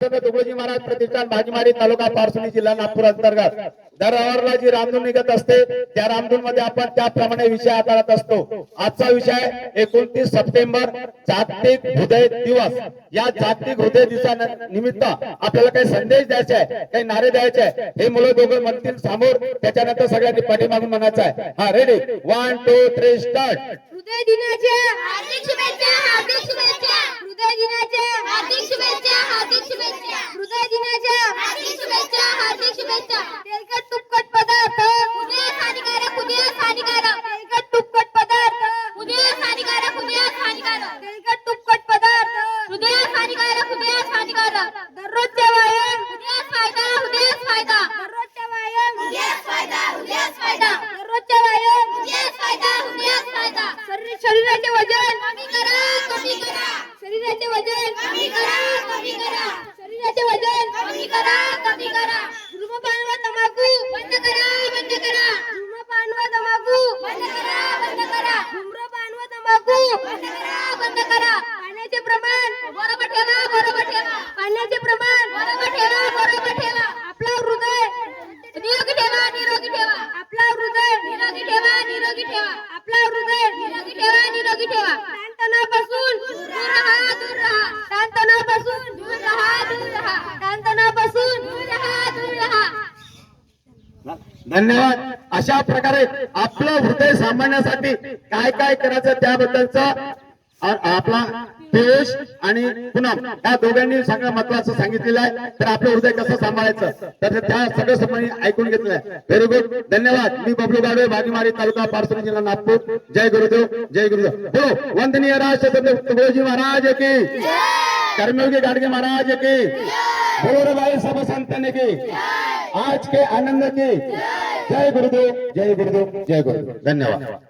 तुकडोजी महाराज प्रतिष्ठान भाजीमारी तालुका पारसोली जिल्हा नागपूर अंतर्गत. दरवारला जी रामधून निघत असते त्या रामधून मध्ये आपण त्याप्रमाणे विषय हाताळत असतो. आजचा विषय एकोणतीस सप्टेंबर जागतिक हृदय दिवस. या जागतिक हृदय दिवसा निमित्त आपल्याला काही संदेश द्यायचा आहे काही नारे द्यायचे आहे हे मुलं दोघं म्हणतील समोर. त्याच्यानंतर सगळ्यांनी पाठीमागून म्हणायचं आहे. हा ready one two three start हृदय दिनाच्या हार्दिक शुभेच्छा हार्दिक शुभेच्छा. हृदय दिनाच्या शरीराचे वजन कमी करा कमी करा. शरीराचे वजन कमी करा कमी करा. शरीराचे वजन कमी करा कमी करा. धूमपान व तंबाखू बंद करा बंद करा. धूमपान व तंबाखू बंद करा बंद करा. धूम्रपान व तंबाखू बंद करा बंद करा. पाण्याचे प्रमाण बरोबर धन्यवाद. अशा प्रकारे आपलं हृदय सांभाळण्यासाठी काय काय करायचं त्याबद्दलचा आपला पियुष आणि पूनम या दोघांनी सगळं महत्वाचं सांगितलेलं आहे. तर आपलं हृदय कसं सांभाळायचं? तर त्या सगळं समोर ऐकून घेतलंय व्हेरी गुड धन्यवाद. मी बबलू गाडवे भाजीमारी तालुका पारसोली जिल्हा नागपूर. जय गुरुदेव. जय गुरुदेव. हो वंदनीय राष्ट्रपती तुकडोजी महाराज की. कर्मयोगी गाडगे महाराज की. भाई सब संतन की. आज के आनंद की। जय गुरुदेव जय गुरुदेव जय गुरुदेव धन्यवाद।